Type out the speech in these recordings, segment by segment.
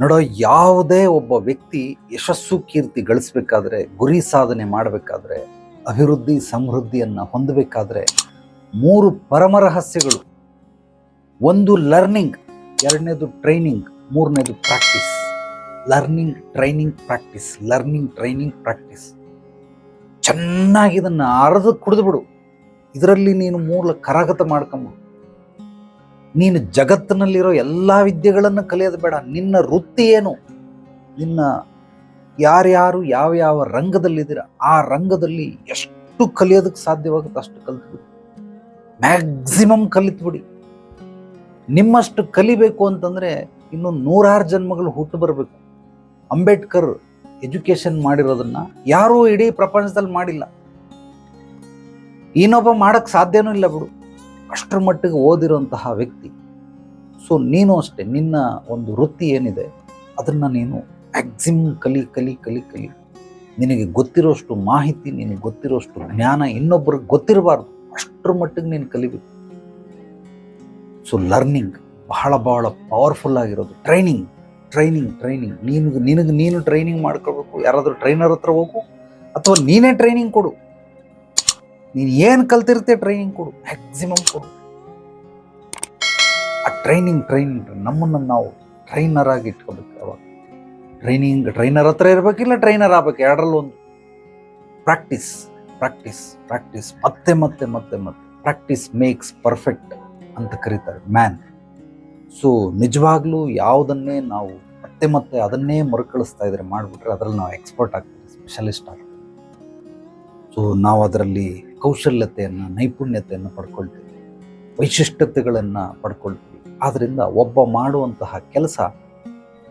ನೋಡೋ, ಯಾವುದೇ ಒಬ್ಬ ವ್ಯಕ್ತಿ ಯಶಸ್ಸು ಕೀರ್ತಿ ಗಳಿಸ್ಬೇಕಾದ್ರೆ, ಗುರಿ ಸಾಧನೆ ಮಾಡಬೇಕಾದ್ರೆ, ಅಭಿವೃದ್ಧಿ ಸಮೃದ್ಧಿಯನ್ನು ಹೊಂದಬೇಕಾದ್ರೆ ಮೂರು ಪರಮ ರಹಸ್ಯಗಳು. ಒಂದು ಲರ್ನಿಂಗ್ ಎರಡನೇದು ಟ್ರೈನಿಂಗ್ ಮೂರನೇದು practice learning training practice learning training practice ಚೆನ್ನಾಗಿ ಇದನ್ನು ಅರದು ಕುಡಿದ್ಬಿಡು ಇದರಲ್ಲಿ ನೀನು ಮೂಲ ಕರಗತ ಮಾಡ್ಕೊಂಬಿಡು. ನೀನು ಜಗತ್ತಿನಲ್ಲಿರೋ ಎಲ್ಲ ವಿದ್ಯೆಗಳನ್ನು ಕಲಿಯೋದು ಬೇಡ. ನಿನ್ನ ವೃತ್ತಿ ಏನು? ನಿನ್ನ ಯಾರ್ಯಾರು ಯಾವ ಯಾವ ರಂಗದಲ್ಲಿದ್ದೀರ, ಆ ರಂಗದಲ್ಲಿ ಎಷ್ಟು ಕಲಿಯೋದಕ್ಕೆ ಸಾಧ್ಯವಾಗುತ್ತೆ ಅಷ್ಟು ಕಲಿತ್ಬಿಡಿ. ಮ್ಯಾಕ್ಸಿಮಮ್ ಕಲಿತ್ಬಿಡಿ. ನಿಮ್ಮಷ್ಟು ಕಲಿಬೇಕು ಅಂತಂದರೆ ಇನ್ನು ನೂರಾರು ಜನ್ಮಗಳು ಹುಟ್ಟು ಬರಬೇಕು. ಅಂಬೇಡ್ಕರ್ ಎಜುಕೇಶನ್ ಮಾಡಿರೋದನ್ನ ಯಾರೂ ಇಡೀ ಪ್ರಪಂಚದಲ್ಲಿ ಮಾಡಿಲ್ಲ. ಇನ್ನೊಬ್ಬ ಮಾಡೋಕ್ಕೆ ಸಾಧ್ಯನೂ ಇಲ್ಲ ಬಿಡು. ಅಷ್ಟರ ಮಟ್ಟಿಗೆ ಓದಿರುವಂತಹ ವ್ಯಕ್ತಿ. ಸೊ ನೀನು ಅಷ್ಟೇ, ನಿನ್ನ ಒಂದು ವೃತ್ತಿ ಏನಿದೆ, ಅದನ್ನು ನೀನು ಮ್ಯಾಕ್ಸಿಮಮ್ ಕಲಿ ಕಲಿ ಕಲಿ ಕಲಿ. ನಿನಗೆ ಗೊತ್ತಿರೋಷ್ಟು ಮಾಹಿತಿ, ನಿನಗೆ ಗೊತ್ತಿರೋಷ್ಟು ಜ್ಞಾನ ಇನ್ನೊಬ್ಬರಿಗೆ ಗೊತ್ತಿರಬಾರ್ದು. ಅಷ್ಟರ ಮಟ್ಟಿಗೆ ನೀನು ಕಲಿಬೇಕು. ಸೊ ಲರ್ನಿಂಗ್ ಬಹಳ ಬಹಳ ಪವರ್ಫುಲ್ ಆಗಿರೋದು. ಟ್ರೈನಿಂಗ್ ಟ್ರೈನಿಂಗ್ ಟ್ರೈನಿಂಗ್ ನೀನು ನಿನಗೆ ನೀನು ಟ್ರೈನಿಂಗ್ ಮಾಡ್ಕೋಬೇಕು ಯಾರಾದರೂ ಟ್ರೈನರ್ ಹತ್ರ ಹೋಗು, ಅಥವಾ ನೀನೇ ಟ್ರೈನಿಂಗ್ ಕೊಡು. ನೀನು ಏನು ಕಲ್ತಿರ್ತೀಯ ಟ್ರೈನಿಂಗ್ ಕೊಡು ಮ್ಯಾಕ್ಸಿಮಮ್ ಕೊಡು. ಆ ಟ್ರೈನಿಂಗ್ ಟ್ರೈನಿಂಗ್ ನಮ್ಮನ್ನು ನಾವು ಟ್ರೈನರ್ ಆಗಿ ಇಟ್ಕೋಬೇಕು ಅವಾಗ. ಟ್ರೈನಿಂಗ್ ಟ್ರೈನರ್ ಹತ್ರ ಇರಬೇಕಿಲ್ಲ ಟ್ರೈನರ್ ಆಗ್ಬೇಕು, ಎರಡರಲ್ಲಿ ಒಂದು. ಪ್ರಾಕ್ಟೀಸ್ ಪ್ರಾಕ್ಟೀಸ್ ಪ್ರಾಕ್ಟೀಸ್ ಮತ್ತೆ ಮತ್ತೆ ಮತ್ತೆ ಮತ್ತೆ. ಪ್ರಾಕ್ಟೀಸ್ ಮೇಕ್ಸ್ ಪರ್ಫೆಕ್ಟ್ ಅಂತ ಕರೀತಾರೆ ಮ್ಯಾನ್ ಸೊ ನಿಜವಾಗ್ಲೂ ಯಾವುದನ್ನೇ ನಾವು ಮತ್ತೆ ಮತ್ತೆ ಅದನ್ನೇ ಮರುಕಳಿಸ್ತಾ ಇದ್ರೆ ಮಾಡಿಬಿಟ್ರೆ ಅದರಲ್ಲಿ ನಾವು ಎಕ್ಸ್ಪರ್ಟ್ ಆಗ್ತೀವಿ ಸ್ಪೆಷಲಿಸ್ಟ್ ಆಗ್ತೀವಿ. ಸೊ ನಾವು ಅದರಲ್ಲಿ ಕೌಶಲ್ಯತೆಯನ್ನು, ನೈಪುಣ್ಯತೆಯನ್ನು ಪಡ್ಕೊಳ್ತೀವಿ. ವೈಶಿಷ್ಟ್ಯತೆಗಳನ್ನು ಪಡ್ಕೊಳ್ತೀವಿ. ಆದ್ದರಿಂದ ಒಬ್ಬ ಮಾಡುವಂತಹ ಕೆಲಸ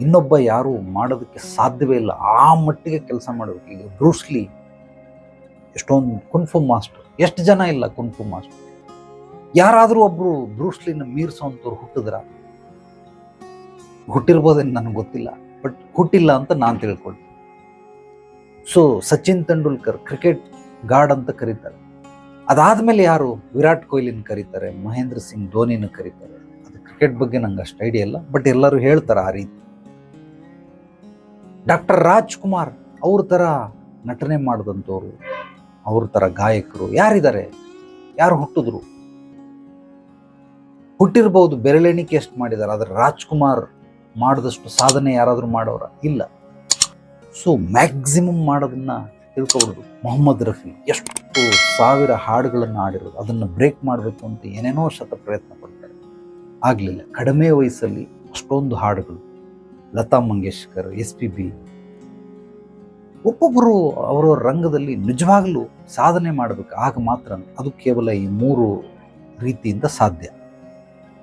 ಇನ್ನೊಬ್ಬ ಯಾರೂ ಮಾಡೋದಕ್ಕೆ ಸಾಧ್ಯವೇ ಇಲ್ಲ. ಆ ಮಟ್ಟಿಗೆ ಕೆಲಸ ಮಾಡಬೇಕು ಈಗ ಬ್ರೂಸ್ಲಿ ಎಷ್ಟೊಂದು ಕುನ್ಫು ಮಾಸ್ಟರ್. ಎಷ್ಟು ಜನ ಇಲ್ಲ ಕುನ್ಫು ಮಾಸ್ಟರ್. ಯಾರಾದರೂ ಒಬ್ಬರು ಬ್ರೂಸ್ಲಿನ ಮೀರಿಸೋಂಥವ್ರು ಹುಟ್ಟಿದ್ರ? ಹುಟ್ಟಿರ್ಬೋದೇನು ನನಗೆ ಗೊತ್ತಿಲ್ಲ. ಬಟ್ ಹುಟ್ಟಿಲ್ಲ ಅಂತ ನಾನು ತಿಳ್ಕೊಳ್ತೀನಿ. So, Sachin Tendulkar, cricket god ಅಂತ ಕರೀತಾರೆ. ಅದಾದ್ಮೇಲೆ ಯಾರು ವಿರಾಟ್ ಕೊಹ್ಲಿನ ಕರೀತಾರೆ, ಮಹೇಂದ್ರ ಸಿಂಗ್ ಧೋನಿನ ಕರೀತಾರೆ? ಅದು ಕ್ರಿಕೆಟ್ ಬಗ್ಗೆ ನಂಗೆ ಅಷ್ಟು ಐಡಿಯಾ ಇಲ್ಲ ಬಟ್ ಎಲ್ಲರೂ ಹೇಳ್ತಾರೆ ಆ ರೀತಿ. ಡಾಕ್ಟರ್ ರಾಜ್ಕುಮಾರ್ ಅವ್ರ ಥರ ನಟನೆ ಮಾಡಿದಂಥವ್ರು, ಅವ್ರ ಥರ ಗಾಯಕರು ಯಾರಿದ್ದಾರೆ? ಯಾರು ಹುಟ್ಟಿದ್ರು? ಹುಟ್ಟಿರ್ಬೋದು ಬೆರಳೆಣಿಕೆ ಎಷ್ಟು ಮಾಡಿದ್ದಾರೆ ಆದರೆ ರಾಜ್ಕುಮಾರ್ ಮಾಡಿದಷ್ಟು ಸಾಧನೆ ಯಾರಾದರೂ ಮಾಡೋರ? ಇಲ್ಲ. ಸೊ ಮ್ಯಾಕ್ಸಿಮಮ್ ಮಾಡೋದನ್ನ ತಿಳ್ಕೊಬಿಡ್ದು ಮೊಹಮ್ಮದ್ ರಫಿ ಎಷ್ಟು ಸಾವಿರ ಹಾಡುಗಳನ್ನು ಆಡಿರೋದು ಅದನ್ನು ಬ್ರೇಕ್ ಮಾಡಬೇಕು ಅಂತ ಏನೇನೋ ಶತ ಪ್ರಯತ್ನ ಪಡ್ತಾರೆ. ಆಗಲಿಲ್ಲ. ಕಡಿಮೆ ವಯಸ್ಸಲ್ಲಿ ಅಷ್ಟೊಂದು ಹಾಡುಗಳು. Lata Mangeshkar S P B ಒಬ್ಬೊಬ್ಬರು ಅವರ ರಂಗದಲ್ಲಿ ನಿಜವಾಗಲೂ ಸಾಧನೆ ಮಾಡಬೇಕು. ಆಗ ಮಾತ್ರ ಅದು ಕೇವಲ ಈ ಮೂರು ರೀತಿಯಿಂದ ಸಾಧ್ಯ.